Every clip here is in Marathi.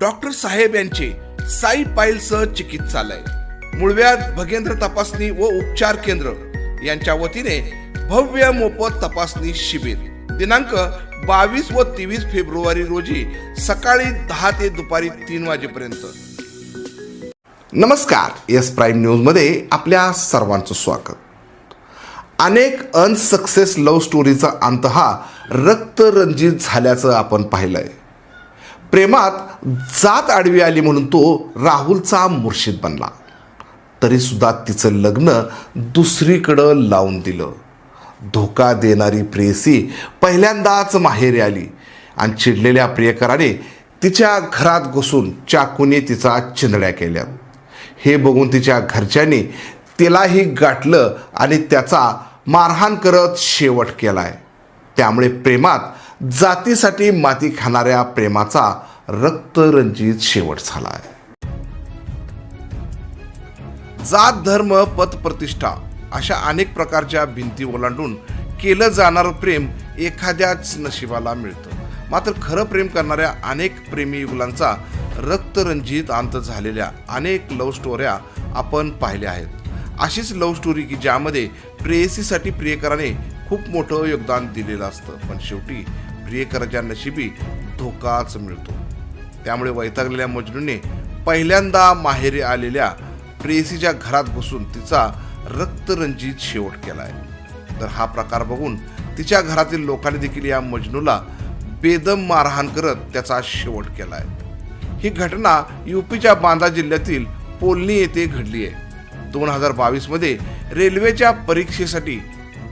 डॉक्टर साहेब यांचे साई पाईलसह चिकित्सालय. मुळव्यात भगेंद्र तपासणी व उपचार केंद्र यांच्या वतीने भव्य मोफत तपासणी शिबिर. दिनांक बावीस व तेवीस फेब्रुवारी रोजी सकाळी दहा ते दुपारी तीन वाजेपर्यंत. नमस्कार एस प्राईम न्यूजमध्ये आपल्या सर्वांचं स्वागत. अनेक अनसक्सेस लव्ह स्टोरीचा अंत हा रक्तरंजित झाल्याचं आपण पाहिलंय. प्रेमात जात आडवी आली म्हणून तो राहुलचा मुर्शिद बनला. तरीसुद्धा तिचं लग्न दुसरीकडं लावून दिलं. धोका देणारी प्रेयसी पहिल्यांदाच माहेरी आली आणि चिडलेल्या प्रियकराने तिच्या घरात घुसून चाकूने तिचा चिंदड्या केल्या. हे बघून तिच्या घरच्यांनी तिलाही गाठलं आणि त्याचा मारहाण करत शेवट केलाय. त्यामुळे प्रेमात जातीसाठी माती खाणाऱ्या प्रेमाचा रक्तरंजित शेवट झालाय. जात धर्म पत प्रतिष्ठा अशा अनेक प्रकारच्या भिंती ओलांडून केलं जाणारं प्रेम एखाद्याच नशिबाला मिळतं. मात्र खरं प्रेम करणाऱ्या अनेक प्रेमी युगलांचा रक्तरंजित अंत झालेल्या अनेक लव्ह स्टोऱ्या आपण पाहिल्या आहेत. अशीच लव्ह स्टोरी की ज्यामध्ये प्रेयसीसाठी प्रियकराने खूप मोठं योगदान दिलेलं असतं. पण शेवटी प्रियकराच्या नशिबी धोकाच मिळतो. त्यामुळे वैतागलेल्या मजनूने पहिल्यांदा माहेरी आलेल्या प्रेयसीच्या घरात बसून तिचा रक्तरंजित शेवट केलाय. तर हा प्रकार बघून तिच्या घरातील लोकांनी देखील या मजनूला बेदम मारहाण करत त्याचा शेवट केलाय. ही घटना युपीच्या बांदा जिल्ह्यातील पोलनी येथे घडली आहे दोन हजार बावीसमध्ये रेल्वेच्या परीक्षेसाठी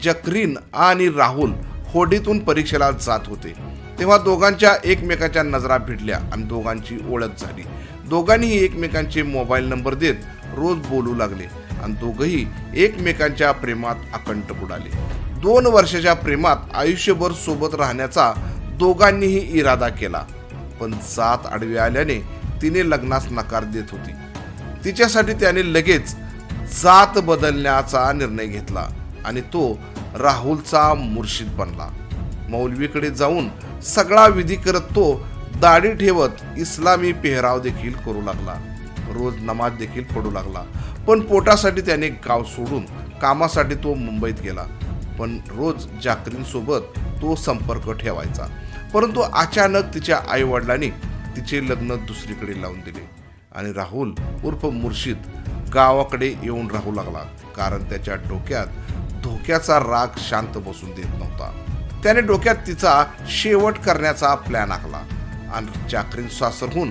जकरीन आणि राहुल होडीतून परीक्षेला जात होते. तेव्हा दोघांच्या एकमेकाच्या नजरा भिडल्या आणि दोघांची ओळख झाली. दोघांनीही एकमेकांचे मोबाईल नंबर देत रोज बोलू लागले आणि दोघंही एकमेकांच्या प्रेमात अखंड बुडाले. दोन वर्षाच्या प्रेमात आयुष्यभर सोबत राहण्याचा दोघांनीही इरादा केला. पण जात आडवी आल्याने तिने लग्नास नकार देत होती. तिच्यासाठी त्याने लगेच जात बदलण्याचा निर्णय घेतला आणि तो राहुलचा मुर्शिद बनला. मौलवीकडे जाऊन सगळा विधी करत तो दाढी ठेवत इस्लामी पेहराव देखील करू लागला. रोज नमाज देखील पडू लागला. पण पोटासाठी त्याने गाव सोडून कामासाठी तो मुंबईत गेला. पण रोज जाकरींसोबत तो संपर्क ठेवायचा. परंतु अचानक तिच्या आईवडिलांनी तिचे लग्न दुसरीकडे लावून दिले. आणि राहुल उर्फ मुर्शिद गावाकडे येऊन राहू लागला. कारण त्याच्या डोक्यात धोक्याचा राग शांत बसून देत नव्हता. त्याने डोक्यात तिचा शेवट करण्याचा प्लॅन आखला. आणि चाकरीन सासरहून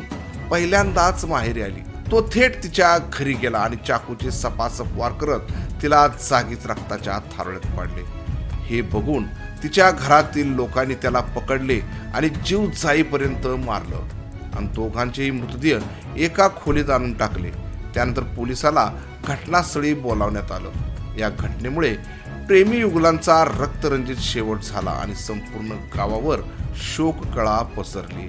पहिल्यांदाच माहेरी आली. तो थेट तिच्या घरी गेला आणि चाकूचे सपासप वार करत तिला जागीच रक्ताच्या थारोळ्यात पाडले. हे बघून तिच्या घरातील लोकांनी त्याला पकडले आणि जीव जाईपर्यंत मारलं. आणि दोघांचेही मृतदेह एका खोलीत आणून टाकले. त्यानंतर पोलिसाला घटनास्थळी बोलावण्यात आलं. या घटनेमुळे प्रेमी युगलांचा रक्तरंजित शेवट झाला आणि संपूर्ण गावावर शोककळा पसरली.